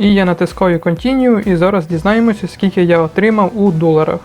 І я натискаю Continue і зараз дізнаємося, скільки я отримав у доларах.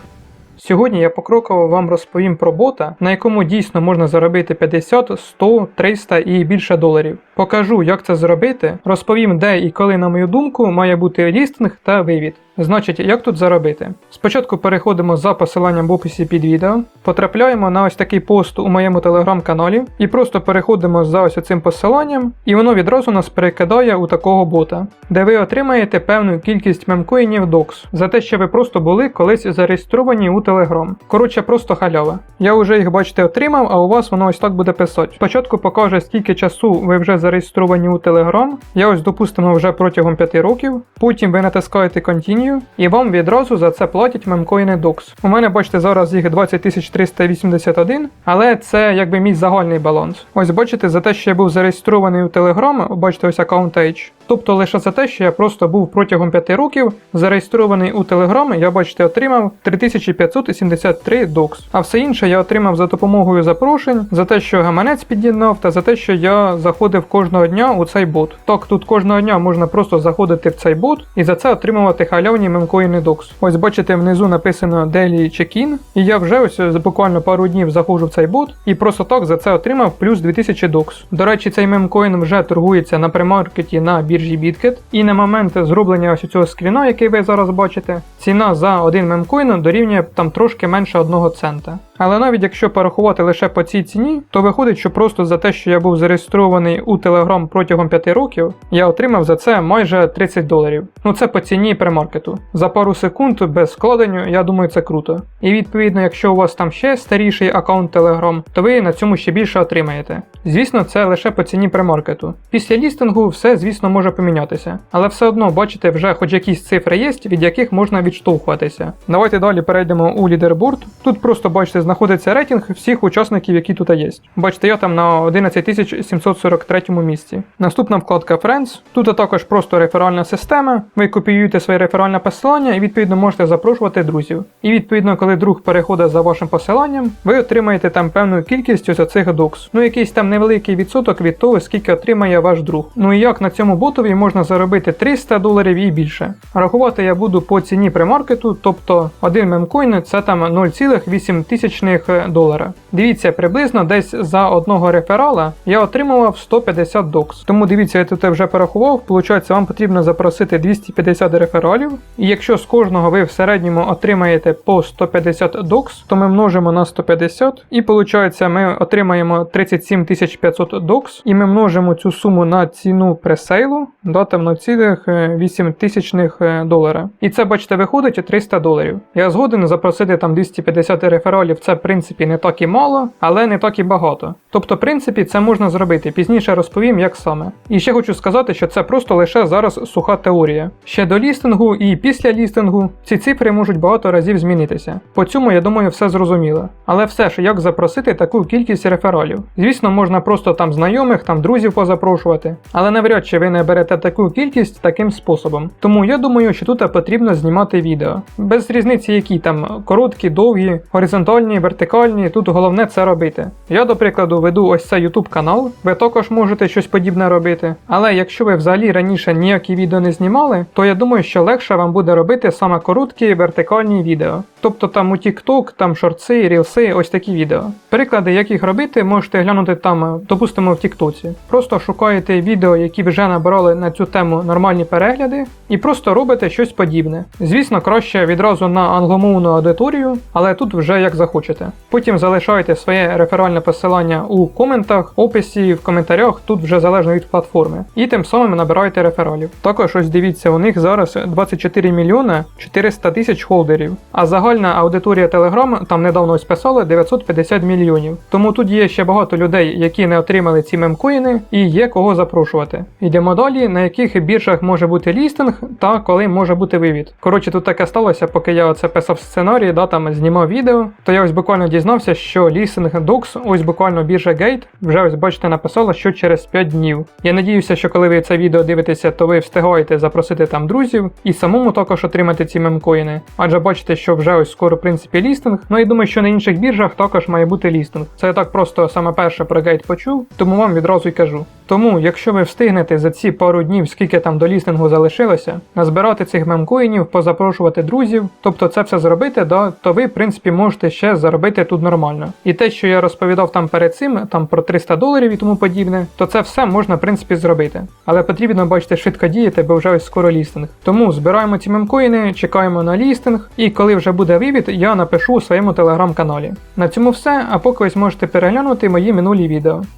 Сьогодні я покроково вам розповім про бота, на якому дійсно можна заробити 50, 100, 300 і більше доларів. Покажу, як це зробити, розповім, де і коли, на мою думку, має бути лістинг та вивід. Значить, як тут заробити? Спочатку переходимо за посиланням в описі під відео, потрапляємо на ось такий пост у моєму телеграм-каналі і просто переходимо за ось цим посиланням, і воно відразу нас перекидає у такого бота, де ви отримаєте певну кількість мемкоїнів DOX за те, що ви просто були колись зареєстровані у Telegram. Коротше, просто халява. Я вже їх, бачите, отримав, а у вас воно ось так буде писати. Спочатку покаже, скільки часу ви вже зареєстровані у Telegram. Я ось допустимо вже протягом 5 років. Потім ви натискаєте Continue, і вам відразу за це платять мемкоїни DOX. У мене, бачите, зараз їх 20381, але це якби мій загальний баланс. Ось бачите, за те, що я був зареєстрований у Telegram, бачите, ось аккаунт H. Тобто лише за те, що я просто був протягом 5 років зареєстрований у Telegram, я бачите, отримав 3573 DOX. А все інше я отримав за допомогою запрошень, за те, що гаманець під'єднав, та за те, що я заходив кожного дня у цей бот. Так, тут кожного дня можна просто заходити в цей бот і за це отримувати халявні мемкоїни DOX. Ось бачите, внизу написано Daily Check-in, і я вже ось буквально пару днів заходжу в цей бот і просто так за це отримав плюс 2000 DOX. До речі, цей мемкоін вже торгується на премаркеті на біржі BitGet, і на момент зроблення ось цього скріна, який ви зараз бачите, ціна за один мемкоін дорівнює там трошки менше 1 цента. Але навіть якщо порахувати лише по цій ціні, то виходить, що просто за те, що я був зареєстрований у Telegram протягом 5 років, я отримав за це майже 30 доларів. Ну це по ціні премаркету. За пару секунд без складення, я думаю, це круто. І відповідно, якщо у вас там ще старіший аккаунт Telegram, то ви на цьому ще більше отримаєте. Звісно, це лише по ціні премаркету. Після лістингу все, звісно, може помінятися. Але все одно, бачите, вже хоч якісь цифри є, від яких можна відштовхуватися. Давайте далі перейдемо у лідерборд. Тут просто бачите, знаходиться рейтинг всіх учасників, які тут є. Бачите, я там на 11743 місці. Наступна вкладка Friends. Тут також просто реферальна система. Ви копіюєте своє реферальне посилання і відповідно можете запрошувати друзів. І відповідно, коли друг переходить за вашим посиланням, ви отримаєте там певну кількість ось цих докс. Ну якийсь там невеликий відсоток від того, скільки отримає ваш друг. Ну і як на цьому ботові можна заробити 300 доларів і більше. Рахувати я буду по ціні премаркету, тобто один мемкоін це там 0,8 тисячних долара. Дивіться, приблизно десь за одного реферала я отримував 150 докс. Тому дивіться, я тут вже порахував, виходить, вам потрібно запросити 250 рефералів. І якщо з кожного ви в середньому отримаєте по 150 докс, то ми множимо на 150, і виходить, ми отримаємо 37 500 докс, і ми множимо цю суму на ціну пресейлу до там 0,8 тисячних долара. І це, бачите, виходить 300 доларів. Я згоден запросити там 250 рефералів, це в принципі не так і мало, але не так і багато. Тобто, в принципі, це можна зробити. Пізніше розповім, як саме. І ще хочу сказати, що це просто лише зараз суха теорія. Ще до лістингу і після лістингу ці цифри можуть багато разів змінитися. По цьому, я думаю, все зрозуміло. Але все ж, як запросити таку кількість рефералів? Звісно, можна просто там знайомих, там друзів позапрошувати, але навряд чи ви не берете таку кількість таким способом. Тому я думаю, що тут потрібно знімати відео. Без різниці, які там короткі, довгі, горизонтальні, вертикальні, тут головне це робити. Я, до прикладу, веду ось цей YouTube канал, ви також можете щось подібне робити. Але якщо ви взагалі раніше ніякі відео не знімали, то я думаю, що легше вам буде робити саме короткі вертикальні відео. Тобто там у TikTok, там шорти, рілси, ось такі відео. Приклади, як їх робити, можете глянути там, допустимо, в Тіктоці. Просто шукаєте відео, які вже набрали на цю тему нормальні перегляди, і просто робите щось подібне. Звісно, краще відразу на англомовну аудиторію, але тут вже як захочете. Потім залишайте своє реферальне посилання у коментах, описі, в коментарях, тут вже залежно від платформи. І тим самим набираєте рефералів. Також ось дивіться, у них зараз 24 мільйона 400 тисяч холдерів, а загальна аудиторія Telegram там недавно ось писала 950 мільйонів. Тому тут є ще багато людей, які не отримали ці мемкоїни, і є кого запрошувати. Йдемо далі, на яких біржах може бути лістинг та коли може бути вивід. Коротше, тут таке сталося, поки я оце писав сценарій, да, там знімав відео, то я ось буквально дізнався, що лістинг DOX, ось буквально біржа Gate, вже ось бачите, написала, що через 5 днів. Я надіюся, що коли ви це відео дивитеся, то ви встигаєте запросити там друзів і самому також отримати ці мемкоїни. Адже бачите, що вже ось скоро в принципі лістинг. Ну і думаю, що на інших біржах також має бути лістинг. Це я так просто саме перше про гейт почув, тому вам відразу й кажу. Тому, якщо ви встигнете за ці пару днів, скільки там до лістингу залишилося, назбирати цих мемкоїнів, позапрошувати друзів, тобто це все зробити, да, то ви, в принципі, можете ще заробити тут нормально. І те, що я розповідав там перед цим, там про 300 доларів і тому подібне, то це все можна, в принципі, зробити. Але потрібно, бачите, швидко діяти, бо вже ось скоро лістинг. Тому збираємо ці мемкоїни, чекаємо на лістинг, і коли вже буде вивід, я напишу у своєму телеграм-каналі. На цьому все, а поки ось можете переглянути мої минулі відео.